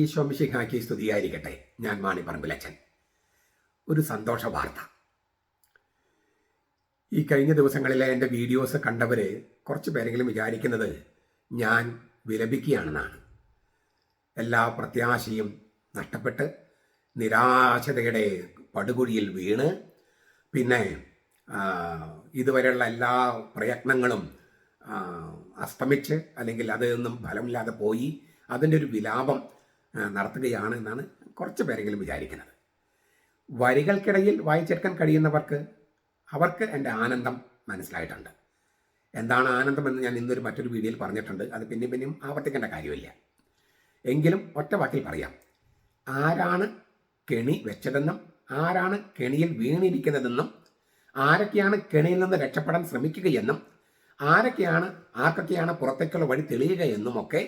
ഈശോ മിശിഹാക്കി സ്തുതിയായിരിക്കട്ടെ ഞാൻ മാണി പറമ്പിലച്ചൻ ഒരു സന്തോഷ വാർത്ത. ഈ കഴിഞ്ഞ ദിവസങ്ങളിലെ എന്റെ വീഡിയോസ് കണ്ടവർ കുറച്ച് പേരെങ്കിലും വിചാരിക്കുന്നത് ഞാൻ വിലപിക്കുകയാണെന്നാണ്. എല്ലാ പ്രത്യാശയും നഷ്ടപ്പെട്ട് നിരാശതയുടെ പടുകുഴിയിൽ വീണ് പിന്നെ ഇതുവരെയുള്ള എല്ലാ പ്രയത്നങ്ങളും അസ്തമിച്ച് അല്ലെങ്കിൽ അതിൽ നിന്നും ഫലമില്ലാതെ പോയി. അതിന്റെ ഒരു വിലാപം നടത്തുകയാണ് എന്നാണ് കുറച്ച് പേരെങ്കിലും വിചാരിക്കുന്നത്. വരികൾക്കിടയിൽ വായിച്ചെടുക്കാൻ കഴിയുന്നവർക്ക് അവർക്ക് എന്റെ ആനന്ദം മനസ്സിലായിട്ടുണ്ട്. എന്താണ് ആനന്ദം എന്ന് ഞാൻ ഇന്നൊരു മറ്റൊരു വീഡിയോയിൽ പറഞ്ഞിട്ടുണ്ട്. അത് പിന്നെയും പിന്നെയും ആവർത്തിക്കേണ്ട കാര്യമില്ല. എങ്കിലും ഒറ്റ വാക്കിൽ പറയാം. ആരാണ് കെണി വെച്ചതെന്നും ആരാണ് കെണിയിൽ വീണിരിക്കുന്നതെന്നും ആരൊക്കെയാണ് കെണിയിൽ നിന്ന് രക്ഷപ്പെടാൻ ശ്രമിക്കുകയെന്നും ആരൊക്കെയാണ് ആർക്കൊക്കെയാണ് പുറത്തേക്കുള്ള വഴി തെളിയുകയെന്നും ഒക്കെ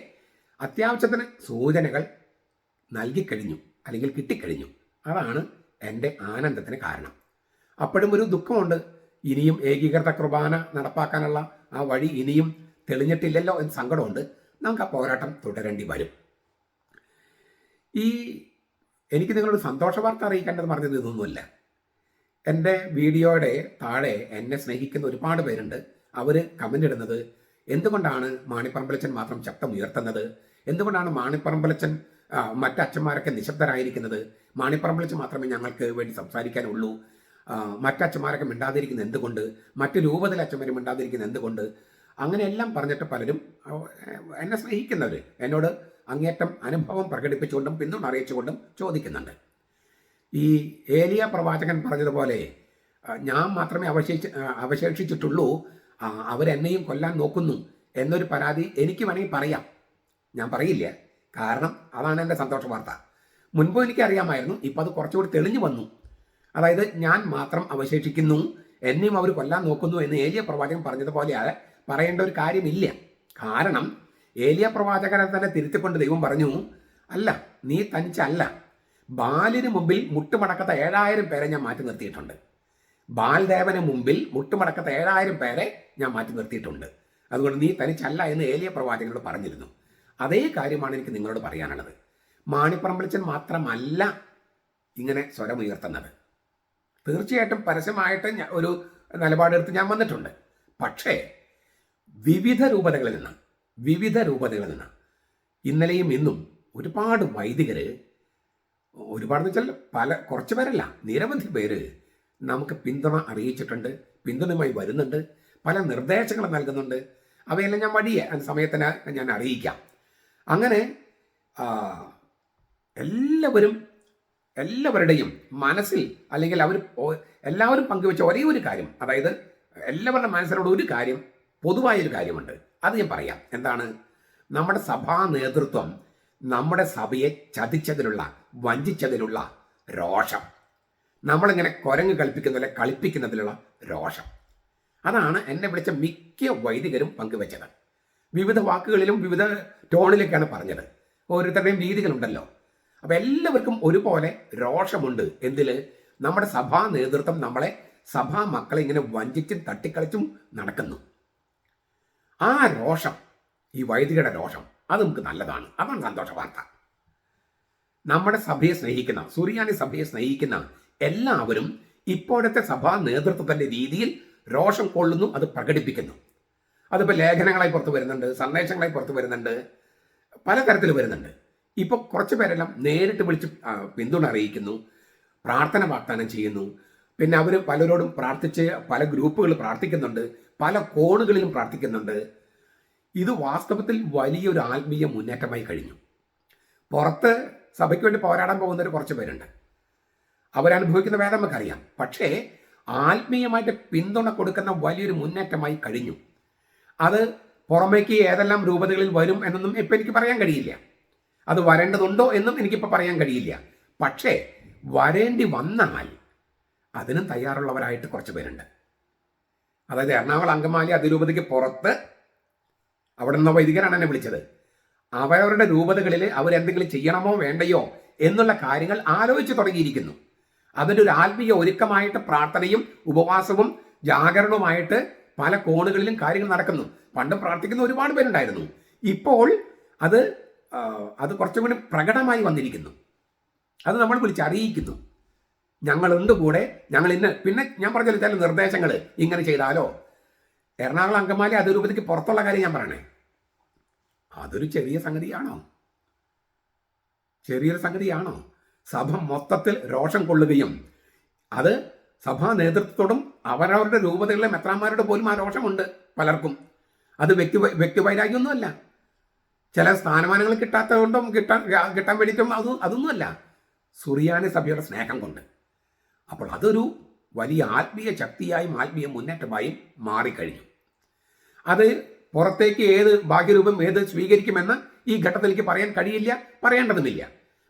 അത്യാവശ്യത്തിന് സൂചനകൾ നൽകിക്കഴിഞ്ഞു അല്ലെങ്കിൽ കിട്ടിക്കഴിഞ്ഞു. അതാണ് എന്റെ ആനന്ദത്തിന് കാരണം. അപ്പോഴും ഒരു ദുഃഖമുണ്ട്. ഇനിയും ഏകീകൃത കുർബാന നടപ്പാക്കാനുള്ള ആ വഴി ഇനിയും തെളിഞ്ഞിട്ടില്ലല്ലോ എന്ന് സങ്കടമുണ്ട്. നമുക്ക് ആ പോരാട്ടം തുടരേണ്ടി വരും. ഈ എനിക്ക് നിങ്ങളൊരു സന്തോഷ വാർത്ത അറിയിക്കേണ്ടത് പറഞ്ഞത് ഇതൊന്നുമല്ല. എന്റെ വീഡിയോയുടെ താഴെ എന്നെ സ്നേഹിക്കുന്ന ഒരുപാട് പേരുണ്ട്. അവർ കമന്റ് ഇടുന്നത് എന്തുകൊണ്ടാണ് മാണിപ്പറമ്പലച്ചൻ മാത്രം ശബ്ദം ഉയർത്തുന്നത് എന്തുകൊണ്ടാണ് മാണിപ്പറമ്പലച്ചൻ ആ, മറ്റ് അച്ഛന്മാരൊക്കെ നിശബ്ദരായിരിക്കുന്നത് മാണിപ്പറമ്പലച്ചൻ മാത്രമേ ഞങ്ങൾക്ക് വേണ്ടി സംസാരിക്കാനുള്ളൂ. മറ്റച്ഛന്മാരൊക്കെ മിണ്ടാതിരിക്കുന്ന എന്തുകൊണ്ട്? മറ്റു രൂപത്തിൽ അച്ഛന്മാർ മിണ്ടാതിരിക്കുന്ന എന്തുകൊണ്ട്? അങ്ങനെയെല്ലാം പറഞ്ഞിട്ട് പലരും എന്നെ സ്നേഹിക്കുന്നവർ എന്നോട് അങ്ങേറ്റം അനുഭവം പ്രകടിപ്പിച്ചുകൊണ്ടും പിന്തുണ അറിയിച്ചുകൊണ്ടും ചോദിക്കുന്നുണ്ട്. ഈ ഏലിയ പ്രവാചകൻ പറഞ്ഞതുപോലെ ഞാൻ മാത്രമേ അവശേഷി അവശേഷിച്ചിട്ടുള്ളൂ. അവരെന്നെയും കൊല്ലാൻ നോക്കുന്നു എന്നൊരു പരാതി എനിക്ക് വേണമെങ്കിൽ പറയാം. ഞാൻ പറയില്ല. കാരണം അതാണ് എന്റെ സന്തോഷ വാർത്ത. മുൻപ് എനിക്കറിയാമായിരുന്നു ഇപ്പം അത് കുറച്ചുകൂടി തെളിഞ്ഞു വന്നു. അതായത് ഞാൻ മാത്രം അവശേഷിക്കുന്നു എന്നെയും അവർ കൊല്ലാൻ നോക്കുന്നു എന്ന് ഏലിയ പ്രവാചകൻ പറഞ്ഞതുപോലെ പറയേണ്ട ഒരു കാര്യമില്ല. കാരണം ഏലിയ പ്രവാചകനെ തന്നെ തിരുത്തിക്കൊണ്ട് ദൈവം പറഞ്ഞു അല്ല നീ തനിച്ചല്ല. ബാലിന് മുമ്പിൽ മുട്ടുമടക്കത്ത ഏഴായിരം പേരെ ഞാൻ മാറ്റി നിർത്തിയിട്ടുണ്ട്. ബാൽദേവന് മുമ്പിൽ മുട്ടുമടക്കത്ത ഏഴായിരം പേരെ ഞാൻ മാറ്റി നിർത്തിയിട്ടുണ്ട്. അതുകൊണ്ട് നീ തനിച്ചല്ല എന്ന് ഏലിയ പ്രവാചകനോട് പറഞ്ഞിരുന്നു. അതേ കാര്യമാണ് എനിക്ക് നിങ്ങളോട് പറയാനുള്ളത്. മാണിപ്പറമ്പളിച്ചൻ മാത്രമല്ല ഇങ്ങനെ സ്വരമുയർത്തുന്നത് തീർച്ചയായിട്ടും പരസ്യമായിട്ട് ഒരു നിലപാടെടുത്ത് ഞാൻ വന്നിട്ടുണ്ട്. പക്ഷേ വിവിധ രൂപതകളിൽ നിന്ന് വിവിധ രൂപതകളിൽ നിന്ന് ഇന്നലെയും ഇന്നും ഒരുപാട് വൈദികർ ഒരുപാടെന്ന് വെച്ചാൽ പല കുറച്ച് പേരല്ല നിരവധി പേര് നമുക്ക് പിന്തുണ അറിയിച്ചിട്ടുണ്ട് പിന്തുണയുമായി വരുന്നുണ്ട് പല നിർദ്ദേശങ്ങൾ നൽകുന്നുണ്ട്. അവയെല്ലാം ഞാൻ വഴിയെ സമയത്തിന് ഞാൻ അറിയിക്കാം. അങ്ങനെ എല്ലാവരും എല്ലാവരുടെയും മനസ്സിൽ അല്ലെങ്കിൽ അവർ എല്ലാവരും പങ്കുവെച്ച ഒരേ ഒരു കാര്യം അതായത് എല്ലാവരുടെ മനസ്സിലൂടെ ഒരു കാര്യം പൊതുവായൊരു കാര്യമുണ്ട്. അത് ഞാൻ പറയാം. എന്താണ്? നമ്മുടെ സഭാ നേതൃത്വം നമ്മുടെ സഭയെ ചതിച്ചതിലുള്ള വഞ്ചിച്ചതിലുള്ള രോഷം. നമ്മളിങ്ങനെ കുരങ്ങ് കളിപ്പിക്കുന്നതിലെ കളിപ്പിക്കുന്നതിലുള്ള രോഷം. അതാണ് എന്നെ വിളിച്ച മിക്ക വൈദികരും പങ്കുവെച്ചത്. വിവിധ വാക്കുകളിലും വിവിധ ടോണിലൊക്കെയാണ് പറഞ്ഞത്. ഓരോരുത്തരുടെയും രീതികളുണ്ടല്ലോ. അപ്പൊ എല്ലാവർക്കും ഒരുപോലെ രോഷമുണ്ട്. എന്തിൽ? നമ്മുടെ സഭാ നേതൃത്വം നമ്മളെ സഭാ മക്കളെ ഇങ്ങനെ വഞ്ചിച്ചും തട്ടിക്കളിച്ചും നടക്കുന്നു. ആ രോഷം ഈ വൈദികരുടെ രോഷം അത് നമുക്ക് നല്ലതാണ്. അതാണ് സന്തോഷ വാർത്ത നമ്മുടെ സഭയെ സ്നേഹിക്കുന്ന സൂര്യാനി സഭയെ സ്നേഹിക്കുന്ന എല്ലാവരും ഇപ്പോഴത്തെ സഭാ നേതൃത്വത്തിന്റെ രീതിയിൽ രോഷം കൊള്ളുന്നു അത് പ്രകടിപ്പിക്കുന്നു. അതിപ്പോൾ ലേഖനങ്ങളായി പുറത്ത് വരുന്നുണ്ട് സന്ദേശങ്ങളായി പുറത്ത് വരുന്നുണ്ട് പലതരത്തിൽ വരുന്നുണ്ട്. ഇപ്പോൾ കുറച്ച് പേരെല്ലാം നേരിട്ട് വിളിച്ച് പിന്തുണ അറിയിക്കുന്നു പ്രാർത്ഥന വാഗ്ദാനം ചെയ്യുന്നു. പിന്നെ അവർ പലരോടും പ്രാർത്ഥിച്ച് പല ഗ്രൂപ്പുകൾ പ്രാർത്ഥിക്കുന്നുണ്ട് പല കോണുകളിലും പ്രാർത്ഥിക്കുന്നുണ്ട്. ഇത് വാസ്തവത്തിൽ വലിയൊരു ആത്മീയ മുന്നേറ്റമായി കഴിഞ്ഞു. പുറത്ത് സഭയ്ക്ക് വേണ്ടി പോരാടാൻ പോകുന്നവർ കുറച്ച് പേരുണ്ട്. അവരനുഭവിക്കുന്ന വേദന നമുക്കറിയാം. പക്ഷേ ആത്മീയമായിട്ട് പിന്തുണ കൊടുക്കുന്ന വലിയൊരു മുന്നേറ്റമായി കഴിഞ്ഞു. അത് പുറമേക്ക് ഏതെല്ലാം രൂപതകളിൽ വരും എന്നൊന്നും ഇപ്പം എനിക്ക് പറയാൻ കഴിയില്ല. അത് വരേണ്ടതുണ്ടോ എന്നും എനിക്കിപ്പോൾ പറയാൻ കഴിയില്ല. പക്ഷേ വരേണ്ടി വന്നാൽ അതിനും തയ്യാറുള്ളവരായിട്ട് കുറച്ച് പേരുണ്ട്. അതായത് എറണാകുളം അങ്കമാലി അതിരൂപതയ്ക്ക് പുറത്ത് അവിടെ നിന്ന് വൈദികരാണ് എന്നെ വിളിച്ചത്. അവരവരുടെ രൂപതകളിൽ അവരെന്തെങ്കിലും ചെയ്യണമോ വേണ്ടയോ എന്നുള്ള കാര്യങ്ങൾ ആലോചിച്ച് തുടങ്ങിയിരിക്കുന്നു. അതിന്റെ ഒരു ആത്മീയ ഒരുക്കമായിട്ട് പ്രാർത്ഥനയും ഉപവാസവും ജാഗരണവുമായിട്ട് പല കോണുകളിലും കാര്യങ്ങൾ നടക്കുന്നു. പണ്ട് പ്രാർത്ഥിക്കുന്ന ഒരുപാട് പേരുണ്ടായിരുന്നു. ഇപ്പോൾ അത് അത് കുറച്ചും കൂടി പ്രകടമായി വന്നിരിക്കുന്നു. അത് നമ്മൾ വിളിച്ച് അറിയിക്കുന്നു. ഞങ്ങളുണ്ട് കൂടെ ഞങ്ങൾ ഇന്ന് പിന്നെ ഞാൻ പറഞ്ഞല്ലോ ചില നിർദ്ദേശങ്ങൾ ഇങ്ങനെ ചെയ്താലോ? എറണാകുളം അങ്കമാലി അതിരൂപതയ്ക്ക് പുറത്തുള്ള കാര്യം ഞാൻ പറയണേ. അതൊരു ചെറിയ സംഗതിയാണോ? ചെറിയൊരു സംഗതിയാണോ? സഭ മൊത്തത്തിൽ രോഷം കൊള്ളുകയും അത് സഭാ നേതൃത്വത്തോടും അവരവരുടെ രൂപതകളിലെ മെത്രാന്മാരുടെ പോലും ആ രോഷമുണ്ട് പലർക്കും. അത് വ്യക്തി വ്യക്തിവൈരാഗ്യമൊന്നുമല്ല ചില സ്ഥാനമാനങ്ങൾ കിട്ടാത്തതുകൊണ്ടും കിട്ടാൻ കിട്ടാൻ വേണ്ടിയിട്ടും അത് അതൊന്നുമല്ല. സുറിയാനി സഭയുടെ സ്നേഹം കൊണ്ട്. അപ്പോൾ അതൊരു വലിയ ആത്മീയ ശക്തിയായും ആത്മീയ മുന്നേറ്റമായും മാറിക്കഴിഞ്ഞു. അത് പുറത്തേക്ക് ഏത് ഭാഗ്യരൂപം ഏത് സ്വീകരിക്കുമെന്ന് ഈ ഘട്ടത്തിലേക്ക് പറയാൻ കഴിയില്ല പറയേണ്ടതുമില്ല.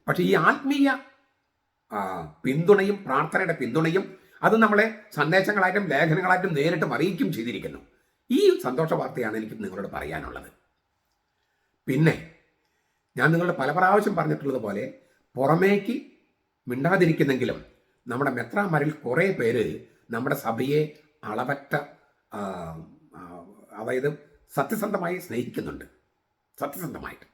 പക്ഷേ ഈ ആത്മീയ പിന്തുണയും പ്രാർത്ഥനയുടെ പിന്തുണയും അത് നമ്മളെ സന്ദേശങ്ങളായിട്ടും ലേഖനങ്ങളായിട്ടും നേരിട്ടും അറിയിക്കും ചെയ്തിരിക്കുന്നു. ഈ സന്തോഷ വാർത്തയാണ് എനിക്ക് നിങ്ങളോട് പറയാനുള്ളത്. പിന്നെ ഞാൻ നിങ്ങളോട് പല പ്രാവശ്യം പറഞ്ഞിട്ടുള്ളത് പോലെ പുറമേക്ക് മിണ്ടാതിരിക്കുന്നെങ്കിലും നമ്മുടെ മെത്രാമാരിൽ കുറേ പേര് നമ്മുടെ സഭയെ അളവറ്റ അതായത് സത്യസന്ധമായി സ്നേഹിക്കുന്നുണ്ട്. സത്യസന്ധമായിട്ട്.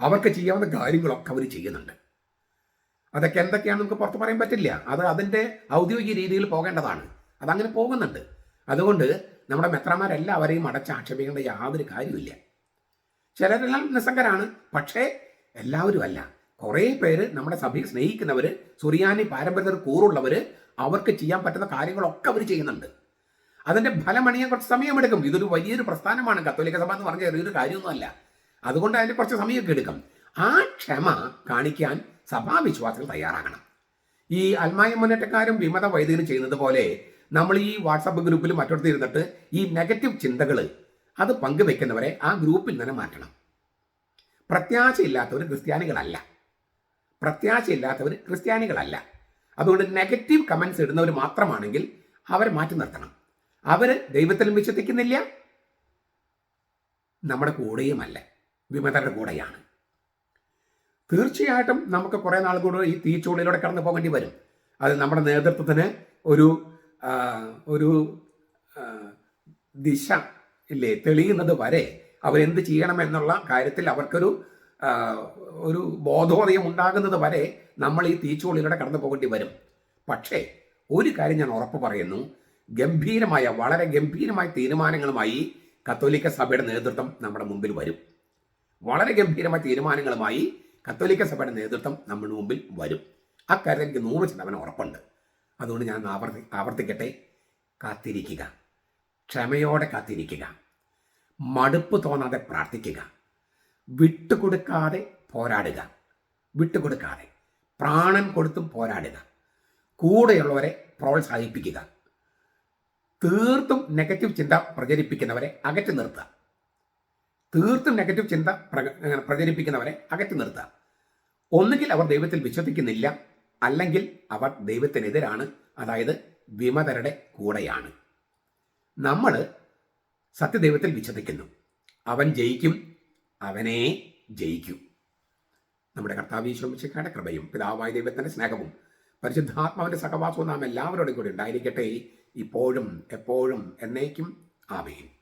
അവർക്ക് ചെയ്യാവുന്ന കാര്യങ്ങളൊക്കെ അവർ ചെയ്യുന്നുണ്ട്. അതൊക്കെ എന്തൊക്കെയാണ് നമുക്ക് പുറത്ത് പറയാൻ പറ്റില്ല. അത് അതിന്റെ ഔദ്യോഗിക രീതിയിൽ പോകേണ്ടതാണ്. അതങ്ങനെ പോകുന്നുണ്ട്. അതുകൊണ്ട് നമ്മുടെ മെത്രമാരെല്ലാവരെയും അടച്ച് ആക്ഷേപിക്കേണ്ട യാതൊരു കാര്യമില്ല ചിലരെല്ലാം നിസ്സംഗരാണ്. പക്ഷേ എല്ലാവരും അല്ല. കുറേ പേര് നമ്മുടെ സഭയെ സ്നേഹിക്കുന്നവർ സുറിയാനി പാരമ്പര്യത്തിൽ കൂറുള്ളവർ അവർക്ക് ചെയ്യാൻ പറ്റുന്ന കാര്യങ്ങളൊക്കെ അവർ ചെയ്യുന്നുണ്ട്. അതിന്റെ ഫലമണിയാൻ കുറച്ച് സമയമെടുക്കും. ഇതൊരു വലിയൊരു പ്രസ്ഥാനമാണ് കത്തോലിക്ക സഭ എന്ന് പറഞ്ഞ ചെറിയൊരു കാര്യമൊന്നുമല്ല. അതുകൊണ്ട് അതിന് കുറച്ച് സമയമൊക്കെ എടുക്കും. ആ ക്ഷമ കാണിക്കാൻ സഭാവിശ്വാസികൾ തയ്യാറാകണം. ഈ അൽമായ മുന്നേറ്റക്കാരും വിമത വൈദികരും ചെയ്യുന്നത് പോലെ നമ്മൾ ഈ വാട്സപ്പ് ഗ്രൂപ്പിൽ മറ്റൊരു ഇരുന്നിട്ട് ഈ നെഗറ്റീവ് ചിന്തകൾ അത് പങ്കുവെക്കുന്നവരെ ആ ഗ്രൂപ്പിൽ തന്നെ മാറ്റണം. പ്രത്യാശയില്ലാത്തവർ ക്രിസ്ത്യാനികളല്ല. പ്രത്യാശയില്ലാത്തവർ ക്രിസ്ത്യാനികളല്ല. അതുകൊണ്ട് നെഗറ്റീവ് കമൻസ് ഇടുന്നവർ മാത്രമാണെങ്കിൽ അവരെ മാറ്റി നിർത്തണം. അവർ ദൈവത്തിലും വിശ്വസിക്കുന്നില്ല. നമ്മുടെ കൂടെയുമല്ല. വിമതരുടെ കൂടെയാണ്. തീർച്ചയായിട്ടും നമുക്ക് കുറേ നാൾ കൂടെ ഈ തീച്ചുള്ളിലൂടെ കടന്നു പോകേണ്ടി വരും. അത് നമ്മുടെ നേതൃത്വത്തിന് ഒരു ഒരു ദിശ ഇല്ലേ? തെളിയുന്നത് വരെ അവരെന്ത് ചെയ്യണമെന്നുള്ള കാര്യത്തിൽ അവർക്കൊരു ഒരു ബോധോദയം ഉണ്ടാകുന്നത് വരെ നമ്മൾ ഈ തീച്ചുള്ളിലൂടെ കടന്നു പോകേണ്ടി വരും. പക്ഷേ ഒരു കാര്യം ഞാൻ ഉറപ്പ് പറയുന്നു. ഗംഭീരമായ വളരെ ഗംഭീരമായ തീരുമാനങ്ങളുമായി കത്തോലിക്ക സഭയുടെ നേതൃത്വം നമ്മുടെ മുമ്പിൽ വരും. വളരെ ഗംഭീരമായ തീരുമാനങ്ങളുമായി കത്തോലിക്ക സഭയുടെ നേതൃത്വം നമ്മുടെ മുമ്പിൽ വരും. അക്കാര്യത്തിൽ എനിക്ക് നൂറ് ശതമാനം ഉറപ്പുണ്ട്. അതുകൊണ്ട് ഞാൻ ആവർത്തി ആവർത്തിക്കട്ടെ. കാത്തിരിക്കുക. ക്ഷമയോടെ കാത്തിരിക്കുക. മടുപ്പ് തോന്നാതെ പ്രാർത്ഥിക്കുക. വിട്ടുകൊടുക്കാതെ പോരാടുക. വിട്ടുകൊടുക്കാതെ. പ്രാണൻ കൊടുത്തും പോരാടുക. കൂടെയുള്ളവരെ പ്രോത്സാഹിപ്പിക്കുക. തീർത്തും നെഗറ്റീവ് ചിന്ത പ്രചരിപ്പിക്കുന്നവരെ അകറ്റി നിർത്തുക. തീർത്തും നെഗറ്റീവ് ചിന്ത പ്രചരിപ്പിക്കുന്നവരെ അകറ്റി നിർത്തുക. ഒന്നുകിൽ അവർ ദൈവത്തിൽ വിശ്വസിക്കുന്നില്ല അല്ലെങ്കിൽ അവർ ദൈവത്തിനെതിരാണ് അതായത് വിമതരുടെ കൂടെയാണ്. നമ്മൾ സത്യദൈവത്തിൽ വിശ്വസിക്കുന്നു. അവൻ ജയിക്കും അവനെ ജയിക്കും. നമ്മുടെ കർത്താവീശ്വമിശക്കാരുടെ കൃപയും പിതാവായ ദൈവത്തിന്റെ സ്നേഹവും പരിശുദ്ധാത്മാവിന്റെ സഹവാസവും നാം എല്ലാവരോടും കൂടി ഉണ്ടായിരിക്കട്ടെ. ഇപ്പോഴും എപ്പോഴും എന്നേക്കും. ആമേൻ.